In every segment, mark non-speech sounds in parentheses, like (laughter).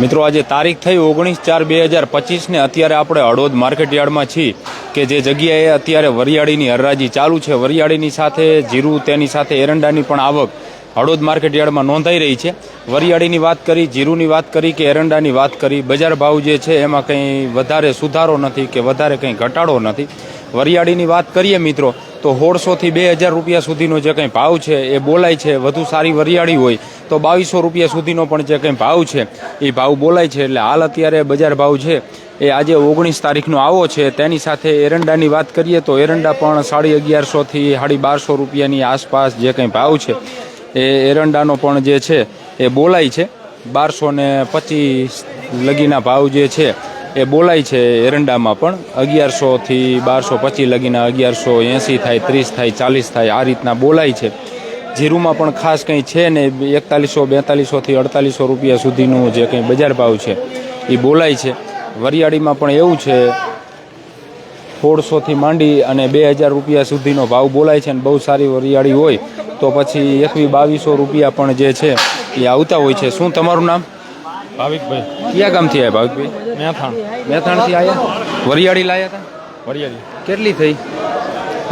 મિત્રો, આજે તારીખ થઈ ઓગણીસ ચાર બે હજાર પચીસને અત્યારે આપણે હળવદ માર્કેટ યાર્ડમાં છીએ કે જે જગ્યાએ અત્યારે વરિયાળીની હરરાજી ચાલુ છે. વરિયાળીની સાથે જીરું, તેની સાથે એરંડાની પણ આવક હળવદ માર્કેટ યાર્ડમાં નોંધાઈ રહી છે. વરિયાળીની વાત કરી, જીરુની વાત કરી કે એરંડાની વાત કરી, બજાર ભાવ જે છે એમાં કંઈ વધારે સુધારો નથી કે વધારે કંઈ ઘટાડો નથી. વરિયાળીની વાત કરીએ મિત્રો તો સોળસોથી બે હજાર રૂપિયા સુધીનો જે કંઈ ભાવ છે, એ બોલાય છે, વધુ સારી વરિયાળી હોય, તો બાવીસો રૂપિયા સુધીનો પણ જે કંઈ ભાવ છે, એ ભાવ બોલાય છે, એટલે હાલ અત્યારે બજાર ભાવ છે, એ આજે ઓગણીસ તારીખનો આવો છે, તેની સાથે એરંડાની વાત કરીએ તો એરંડા પણ સાડી અગિયારસોથી સાડી બારસો રૂપિયાની આસપાસ જે કંઈ ભાવ છે, એ એરંડાનો પણ જે છે, એ બોલાય છે, બારસો ને પચીસ લગીના ભાવ જે છે એ બોલાય છે એરંડામાં પણ. અગિયારસોથી બારસો પચીસ લગીના અગિયારસો એંસી થાય ત્રીસ થાય ચાલીસ થાય આ રીતના બોલાય છે. જીરુમાં પણ ખાસ કંઈ છે ને એકતાલીસો બેતાલીસોથી અડતાલીસો રૂપિયા સુધીનું જે કંઈ બજાર ભાવ છે એ બોલાય છે. વરિયાળીમાં પણ એવું છે સોળસોથી માંડી અને બે હજાર રૂપિયા સુધીનો ભાવ બોલાય છે અને બહુ સારી વરિયાળી હોય તો પછી એકવી બાવીસો રૂપિયા પણ જે છે એ આવતા હોય છે. શું તમારું નામ? ભાવિકભાઈ. કયા ગામથી આવ્યા ભાવિકભાઈ? મેથાણ. મહેસાણાથી આવ્યા વરિયાળી લાયા હતા વરિયાળી. કેટલી થઈ?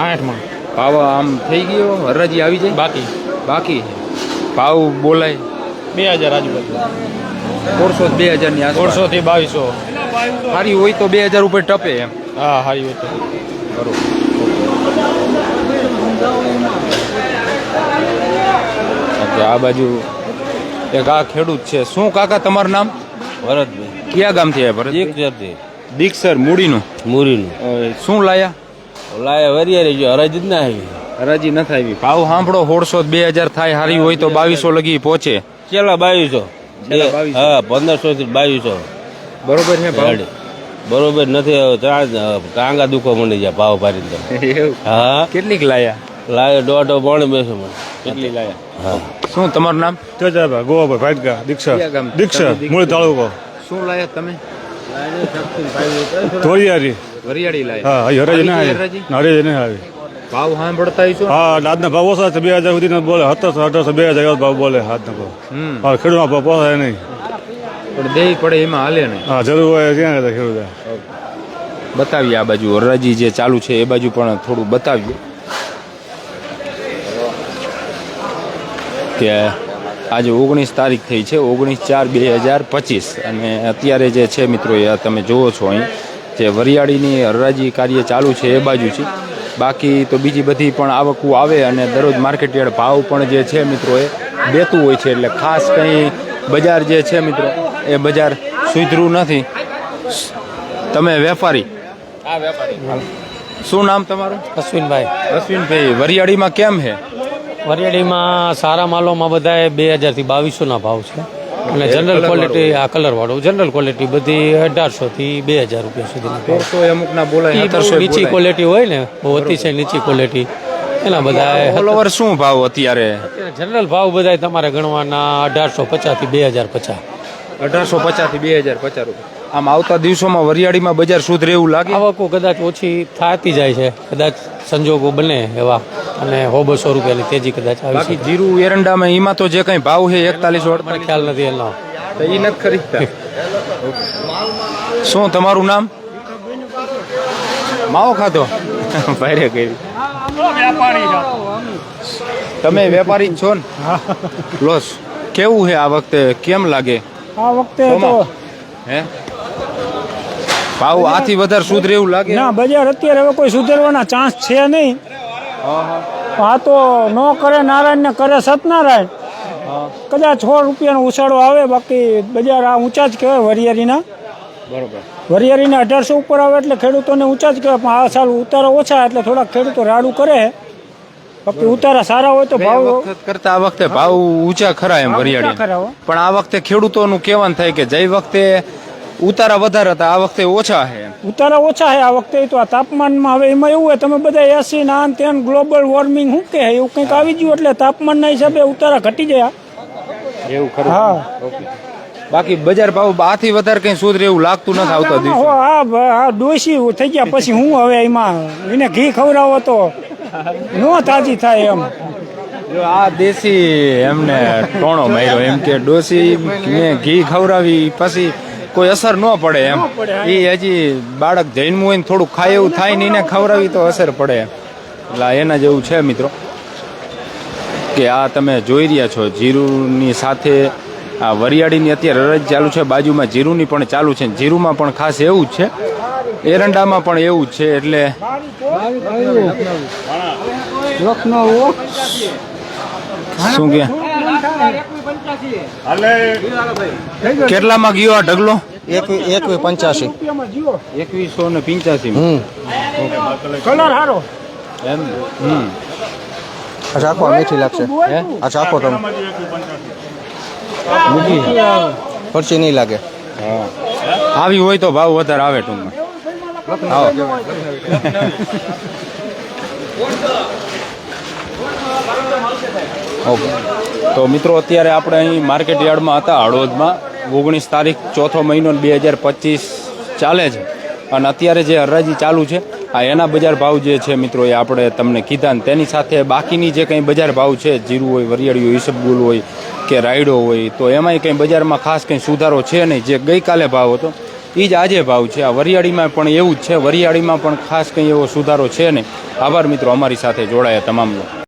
આઠમાં ભાવ આમ થઈ ગયો હરાજી આવી જાય? બાકી. બાકી. ભાવ બોલાય. બે હજાર આજુબાજુ. સોળસો બે હજારની સોળસો થી બાવીસો. સારી હોય તો બે હજાર ઉપર ટપે એમ. હા સારી હોય તો. બરોબર. આ બાજુ એક આ ખેડૂત છે. શું કાકા તમારું નામ? ભરતભાઈ. કયા ગામથી આવ્યા ભરત જાતે દીક્ષર મૂડીનું? મૂડીનું. શું લાયા? લાયા વરિયાળી જો હરાજી જ ના આવી. હરાજી ન થાય ભાવ સાંભળો હોળસો બે હજાર થાય સારી હોય તો બાવીસો લગી પહોંચે. ચેલા બાવીસો. હા પંદરસો થી બાવીસો. બરોબર છે ભાવ? બરોબર નથી ટાંગા દુખો મળી જાય ભાવ તો. (laughs) હા. કેટલીક લાયા? લાયો દોઢો પોણે બેસો મને. કેટલી લાયા? શું તમારું નામ? તેજાભાઈ ગોવાભાઈ ભાટકા દીક્ષા? દીક્ષા મૂળ તાલુકો. શું લાયા તમે? ધોરિયારી. વરિયાળી લાયા. હા હરાજી ના આવી. હરાજી? ના આવી. ભાવ સાંભળતા હશો? હા આજના ભાવ ઓછા છે બે હજાર સુધી બોલે. સત્તરસો અઢારસો બે હજાર ભાવ બોલે આજના ભાવ. હા ખેડૂતમાં ભાવ પોસાય નહીં. પણ દેવી પડે એમાં હાલે નહીં. હા જરૂર હોય ક્યાં જતા ખેડૂત બતાવીએ આ બાજુ હરાજી જે ચાલુ છે એ બાજુ પણ થોડું બતાવીએ. કે આજે ઓગણીસ તારીખ થઈ છે ઓગણીસ ચાર બે હજાર પચીસ. અને અત્યારે જે છે મિત્રો એ તમે જુઓ છો અહીં જે વરિયાળીની હરાજી કાર્ય ચાલુ છે એ બાજુ છે. બાકી તો બીજી બધી પણ આવકું આવે અને દરરોજ માર્કેટયાર્ડ ભાવ પણ જે છે મિત્રો એ દેતું હોય છે એટલે ખાસ કંઈ બજાર જે છે મિત્રો એ બજાર સુધરું નથી. તમે વેપારી? શું નામ તમારું? અશ્વિનભાઈ. અશ્વિનભાઈ વરિયાળીમાં કેમ છે વરિયાળીમાં સારા માલોમાં બધા બે હજારથી બાવીસોના ભાવ છે. અને જનરલ ક્વોલિટી આ કલરવાળું જનરલ ક્વોલિટી બધી અઢારસોથી બે હજાર રૂપિયા સુધી ભાવ સોળસો અમુક ના બોલાય નીચી ક્વોલિટી હોય ને બહુ અતિશય નીચી ક્વોલિટી એના ઓલ બધા ઓવર શું ભાવ અત્યારે? જનરલ ભાવ બધા તમારે ગણવાના અઢારસો પચાસથી બે હજાર પચાસ. અઢારસો પચાસથી બે હજાર પચાસ રૂપિયા. આમ આવતા દિવસોમાં વરિયાળીમાં બજાર સુધરે એવું લાગે? આવકો કદાચ ઓછી થતી જાય છે. કદાચ સંજોગો બને એવા અને હોબો સો રૂપિયાની તેજી કદાચ આવી બાકી જીરું એરંડામાં એમાં તો જે કઈ ભાવ છે એકતાલીસ મને ખ્યાલ નથી એનો. તો એ નથી ખરીદતા શું તમારું નામ? માવો ખાધો? ભાઈ કઈ તમે વેપારી છો ને? લોસ કેવું છે આ વખતે? કેમ લાગે? આ વખતે તો હે? ભાવ આથી વધારે સુધરે એવું લાગે? ના બજાર અત્યારે હવે કોઈ સુધરવાના ચાન્સ છે નહીં. આ તો ન કરે નારાયણ ને કરે સતનારાયણ કદાચ છ રૂપિયાનો ઉછાળો આવે બાકી બજાર આ ઊંચા જ કહેવાય વરિયાળીના બરોબર. વરિયાળીના અઢારસો ઉપર આવે એટલે ખેડૂતોને ઊંચા જ કહેવાય પણ આ સાલ ઉતારો ઓછા એટલે થોડાક ખેડૂતો રાડું કરે. બાકી ઉતારા સારા હોય તો ભાવ કરતા આ વખતે ભાવ ઊંચા ખરા એમ વરિયાળી. પણ આ વખતે ખેડૂતોનું કહેવાનું થાય કે જઈ વખતે ઉતારા વધારે હતા આ વખતે ઓછા છે ઉતારા ઓછા છે આ વખતે તો આ તાપમાનમાં હવે એમાં એવું હોય તમે બધા એસી ના તેન ગ્લોબલ વોર્મિંગ શું કે એવું કંઈક આવી ગયું એટલે તાપમાનના હિસાબે ઉતારા ઘટી ગયા. એવું ખરું? હા. બાકી બજાર ભાવ આથી વધારે કઈ સુધરે એવું લાગતું નથી આવતા હો, દિવસો? આ ડોસી થઈ ગયા પછી હું હવે એમાં એને ઘી ખવડાવો તો નો તાજી થાય એમ. આ દેશી એમને ટોણો માર્યો એમ કે ડોસી મેં ઘી ખવડાવી પછી કોઈ અસર ન પડે એમ. એ હજી બાળક જન્મવું હોય ને થોડું ખાય એવું થાય ને એને ખવડાવી તો અસર પડે એટલે એના જેવું છે મિત્રો. કે આ તમે જોઈ રહ્યા છો જીરુની સાથે આ વરિયાળીની અત્યારે રજ ચાલુ છે બાજુમાં જીરુની પણ ચાલુ છે. જીરુમાં પણ ખાસ એવું જ છે. એરંડામાં પણ એવું જ છે એટલે શું કે? કેટલામાં ગયો આ ઢગલો? એકવી પંચ્યાસી. એકવીસો ને પિંચ્યાસી. હમ. કલર સારો એમ? હમ. આ ચાખવા મીઠી લાગશે. આ ચાખો તમે. ખર્ચી નહીં લાગે. હા. આવી હોય તો ભાવ વધારે આવે ટૂંકમાં. આવો. (laughs) ઓકે. તો મિત્રો, અત્યારે આપણે અહીં માર્કેટ યાર્ડમાં હતા હળવદમાં. ઓગણીસ તારીખ, ચોથો મહિનો બે હજાર પચીસ ચાલે છે. અને અત્યારે જે હરાજી ચાલુ છે, આ એના બજાર ભાવ જે છે મિત્રો, એ આપણે તમને કીધા ને તેની સાથે બાકીની જે કંઈ બજાર ભાવ છે, જીરું હોય વરિયાળી હોય ઈસબગુલ હોય કે રાયડો હોય, તો એમાંય કંઈ બજારમાં ખાસ કંઈ સુધારો છે નહીં. જે ગઈકાલે ભાવ હતો એ જ આજે ભાવ છે. આ વરિયાળીમાં પણ એવું જ છે. વરિયાળીમાં પણ ખાસ કંઈ એવો સુધારો છે નહીં. આભાર મિત્રો, અમારી સાથે જોડાયા તમામનો.